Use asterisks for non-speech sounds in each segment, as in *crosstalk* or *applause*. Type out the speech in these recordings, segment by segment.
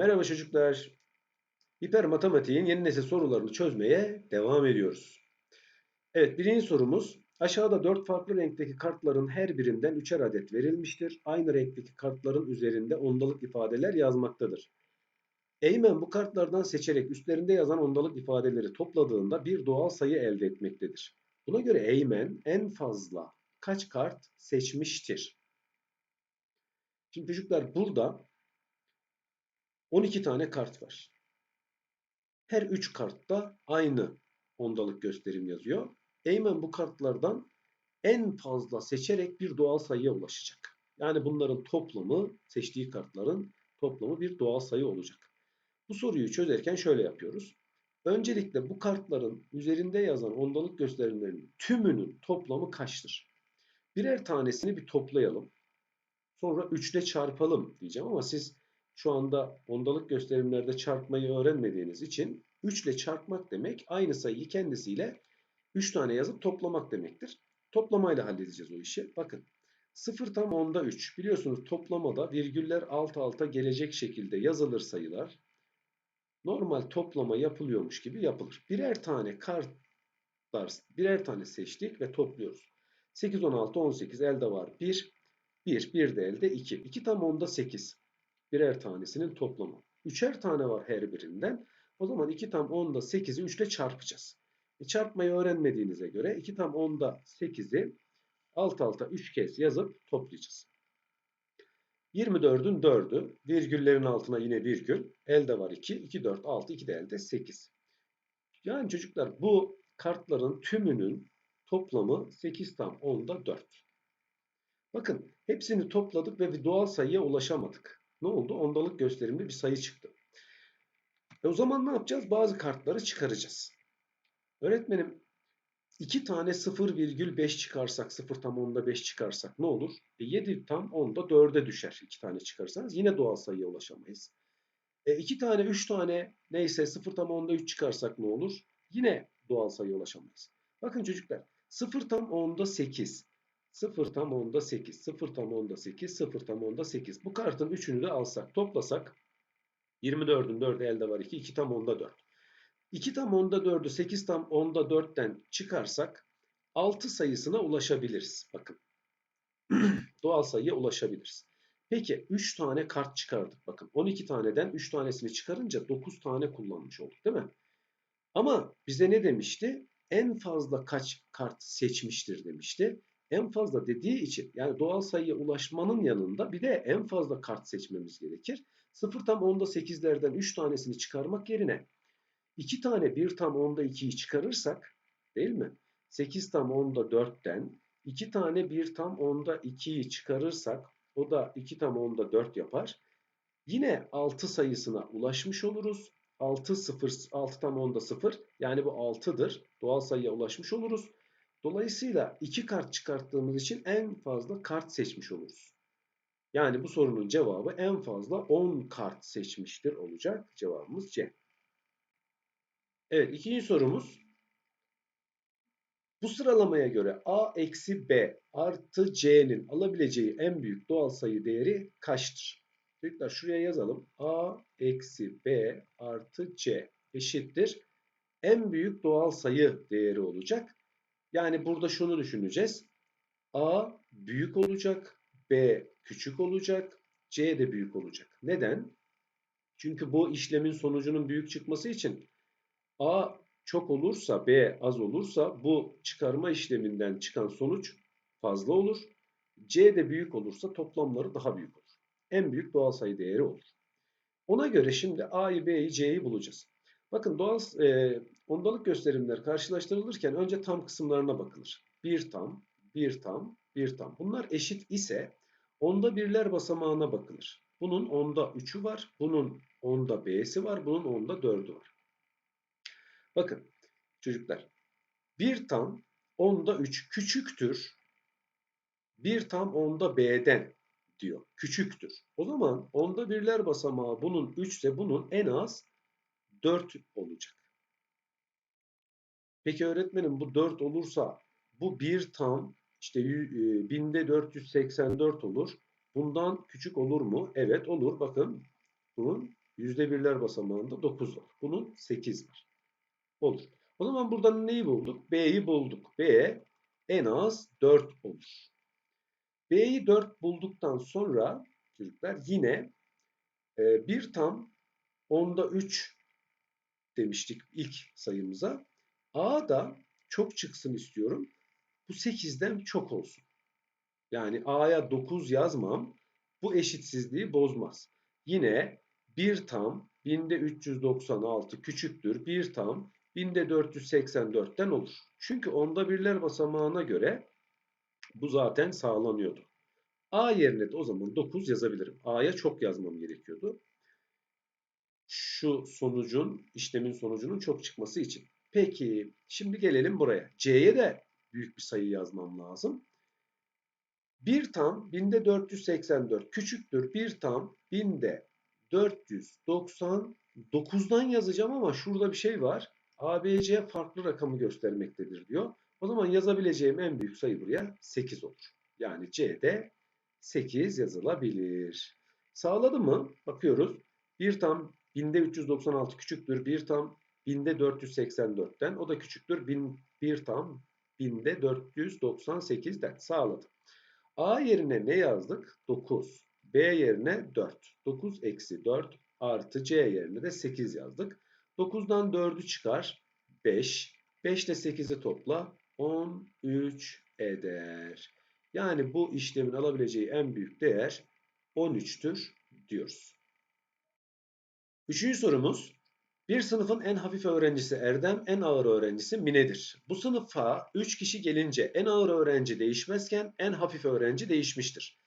Merhaba çocuklar. Hiper matematiğin yeni nesil sorularını çözmeye devam ediyoruz. Evet birinci sorumuz. Aşağıda dört farklı renkteki kartların her birinden üçer adet verilmiştir. Aynı renkteki kartların üzerinde ondalık ifadeler yazmaktadır. Eymen bu kartlardan seçerek üstlerinde yazan ondalık ifadeleri topladığında bir doğal sayı elde etmektedir. Buna göre Eymen en fazla kaç kart seçmiştir? Şimdi çocuklar burada 12 tane kart var. Her 3 kartta aynı ondalık gösterim yazıyor. Eymen bu kartlardan en fazla seçerek bir doğal sayıya ulaşacak. Yani bunların toplamı, seçtiği kartların toplamı bir doğal sayı olacak. Bu soruyu çözerken şöyle yapıyoruz. Öncelikle bu kartların üzerinde yazan ondalık gösterimlerinin tümünün toplamı kaçtır? Birer tanesini bir toplayalım. Sonra 3 ile çarpalım diyeceğim ama siz şu anda ondalık gösterimlerde çarpmayı öğrenmediğiniz için 3 ile çarpmak demek aynı sayıyı kendisiyle 3 tane yazıp toplamak demektir. Toplamayla halledeceğiz o işi. Bakın 0 tam onda 3. Biliyorsunuz toplamada virgüller alt alta gelecek şekilde yazılır sayılar. Normal toplama yapılıyormuş gibi yapılır. Birer tane kartlar, birer tane seçtik ve topluyoruz. 8, 16, 18 elde var 1. 1, 1 de elde 2. 2 tam onda 8 birer tanesinin toplamı. Üçer tane var her birinden. O zaman 2 tam 10'da 8'i 3 ile çarpacağız. E çarpmayı öğrenmediğinize göre 2 tam 10'da 8'i alt alta 3 kez yazıp toplayacağız. 24'ün 4'ü virgüllerin altına yine virgül. Elde var 2. 2, 4, 6. 2 de elde 8. Yani çocuklar bu kartların tümünün toplamı 8 tam 10'da 4. Bakın hepsini topladık ve bir doğal sayıya ulaşamadık ne oldu? Ondalık gösterimli bir sayı çıktı. E o zaman ne yapacağız? Bazı kartları çıkaracağız. Öğretmenim 2 tane 0,5 çıkarsak 0 tam 10'da 5 çıkarsak ne olur? E 7 tam 10'da 4'e düşer 2 tane çıkarsanız. Yine doğal sayıya ulaşamayız. E 2 tane 3 tane neyse 0 tam 10'da 3 çıkarsak ne olur? Yine doğal sayıya ulaşamayız. Bakın çocuklar 0 tam 10'da 8 0 tam 10'da 8, 0 tam 10'da 8, 0 tam 10'da 8. Bu kartın üçünü de alsak, toplasak 24'ün 4'ü elde var 2, 2 tam 10'da 4. 2 tam 10'da 4'ü 8 tam 10'da 4'ten çıkarsak 6 sayısına ulaşabiliriz. Bakın. *clears throat* Doğal sayıya ulaşabiliriz. Peki 3 tane kart çıkardık. Bakın 12 taneden 3 tanesini çıkarınca 9 tane kullanmış olduk değil mi? Ama bize ne demişti? En fazla kaç kart seçmiştir demişti en fazla dediği için yani doğal sayıya ulaşmanın yanında bir de en fazla kart seçmemiz gerekir. 0 tam 10'da 8'lerden 3 tanesini çıkarmak yerine 2 tane 1 tam 10'da 2'yi çıkarırsak değil mi? 8 tam 10'da 4'ten 2 tane 1 tam 10'da 2'yi çıkarırsak o da 2 tam 10'da 4 yapar. Yine 6 sayısına ulaşmış oluruz. 6 0 6 tam 10'da 0 yani bu 6'dır. Doğal sayıya ulaşmış oluruz. Dolayısıyla iki kart çıkarttığımız için en fazla kart seçmiş oluruz. Yani bu sorunun cevabı en fazla 10 kart seçmiştir olacak. Cevabımız C. Evet ikinci sorumuz. Bu sıralamaya göre A eksi B artı C'nin alabileceği en büyük doğal sayı değeri kaçtır? Çocuklar şuraya yazalım. A eksi B artı C eşittir. En büyük doğal sayı değeri olacak. Yani burada şunu düşüneceğiz. A büyük olacak, B küçük olacak, C de büyük olacak. Neden? Çünkü bu işlemin sonucunun büyük çıkması için A çok olursa, B az olursa bu çıkarma işleminden çıkan sonuç fazla olur. C de büyük olursa toplamları daha büyük olur. En büyük doğal sayı değeri olur. Ona göre şimdi A'yı, B'yi, C'yi bulacağız. Bakın doğal e, ondalık gösterimler karşılaştırılırken önce tam kısımlarına bakılır. Bir tam, bir tam, bir tam. Bunlar eşit ise onda birler basamağına bakılır. Bunun onda üçü var, bunun onda b'si var, bunun onda dördü var. Bakın çocuklar bir tam onda üç küçüktür. Bir tam onda b'den diyor. Küçüktür. O zaman onda birler basamağı bunun 3 ise bunun en az 4 olacak. Peki öğretmenim bu 4 olursa bu bir tam işte e, binde 484 olur. Bundan küçük olur mu? Evet olur. Bakın bunun Yüzde birler basamağında 9 var. Bunun 8 var. Olur. O zaman buradan neyi bulduk? B'yi bulduk. B en az 4 olur. B'yi 4 bulduktan sonra çocuklar yine e, bir tam onda 3 demiştik ilk sayımıza. A da çok çıksın istiyorum. Bu 8'den çok olsun. Yani A'ya 9 yazmam bu eşitsizliği bozmaz. Yine 1 tam binde 396 küçüktür. 1 tam binde 484'ten olur. Çünkü onda birler basamağına göre bu zaten sağlanıyordu. A yerine de o zaman 9 yazabilirim. A'ya çok yazmam gerekiyordu. Şu sonucun, işlemin sonucunun çok çıkması için. Peki, şimdi gelelim buraya. C'ye de büyük bir sayı yazmam lazım. 1 tam binde 484 küçüktür. 1 tam binde 499'dan yazacağım ama şurada bir şey var. ABC farklı rakamı göstermektedir diyor. O zaman yazabileceğim en büyük sayı buraya 8 olur. Yani C'de 8 yazılabilir. Sağladı mı? Bakıyoruz. 1 tam binde 396 küçüktür. 1 tam binde 484'ten. O da küçüktür. 1000, 1 tam binde 498'den. Sağladı. A yerine ne yazdık? 9. B yerine 4. 9 eksi 4 artı C yerine de 8 yazdık. 9'dan 4'ü çıkar. 5. 5 ile 8'i topla. 13 eder. Yani bu işlemin alabileceği en büyük değer 13'tür diyoruz. Üçüncü sorumuz. Bir sınıfın en hafif öğrencisi Erdem, en ağır öğrencisi Mine'dir. Bu sınıfa 3 kişi gelince en ağır öğrenci değişmezken en hafif öğrenci değişmiştir.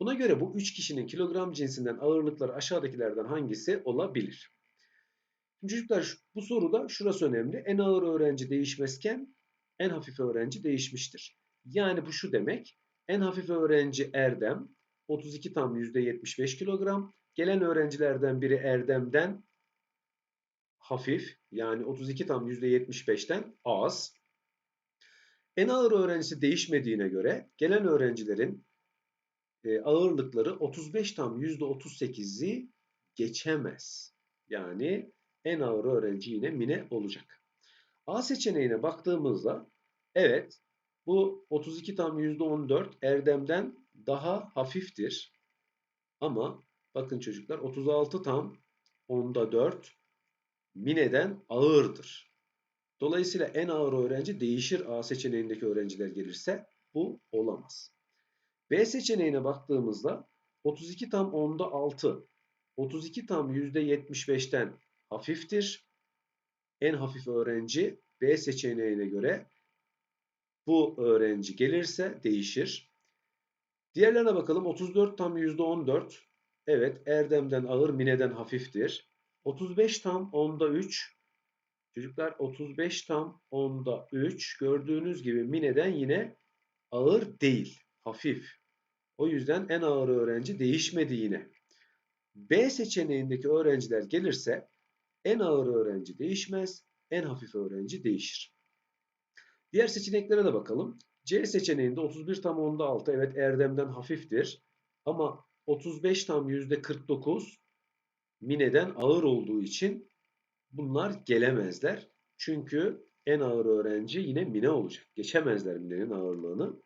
Buna göre bu 3 kişinin kilogram cinsinden ağırlıkları aşağıdakilerden hangisi olabilir? Şimdi çocuklar bu soruda şurası önemli. En ağır öğrenci değişmezken en hafif öğrenci değişmiştir. Yani bu şu demek. En hafif öğrenci Erdem 32 tam %75 kilogram. Gelen öğrencilerden biri Erdem'den hafif yani 32 tam %75'ten az. En ağır öğrencisi değişmediğine göre gelen öğrencilerin e, ağırlıkları 35 tam %38'i geçemez. Yani en ağır öğrenci yine Mine olacak. A seçeneğine baktığımızda evet bu 32 tam %14 Erdem'den daha hafiftir. Ama bakın çocuklar 36 tam onda 4 Mine'den ağırdır. Dolayısıyla en ağır öğrenci değişir A seçeneğindeki öğrenciler gelirse bu olamaz. B seçeneğine baktığımızda 32 tam onda 6 32 tam %75'ten hafiftir. En hafif öğrenci B seçeneğine göre bu öğrenci gelirse değişir. Diğerlerine bakalım. 34 tam %14. Evet Erdem'den ağır, Mine'den hafiftir. 35 tam onda 3. Çocuklar 35 tam onda 3. Gördüğünüz gibi Mine'den yine ağır değil. Hafif. O yüzden en ağır öğrenci değişmedi yine. B seçeneğindeki öğrenciler gelirse en ağır öğrenci değişmez. En hafif öğrenci değişir. Diğer seçeneklere de bakalım. C seçeneğinde 31 tam onda 6 evet Erdem'den hafiftir. Ama 35 tam %49 Mine'den ağır olduğu için bunlar gelemezler. Çünkü en ağır öğrenci yine Mine olacak. Geçemezler Mine'nin ağırlığını.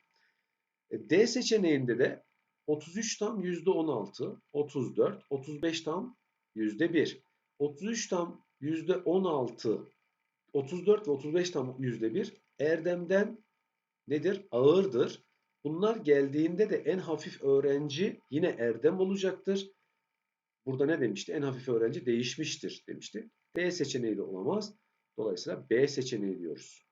E, D seçeneğinde de 33 tam %16, 34, 35 tam %1. 33 tam %16, 34 ve 35 tam %1 Erdem'den nedir? Ağırdır. Bunlar geldiğinde de en hafif öğrenci yine Erdem olacaktır. Burada ne demişti? En hafif öğrenci değişmiştir demişti. D seçeneği de olamaz. Dolayısıyla B seçeneği diyoruz.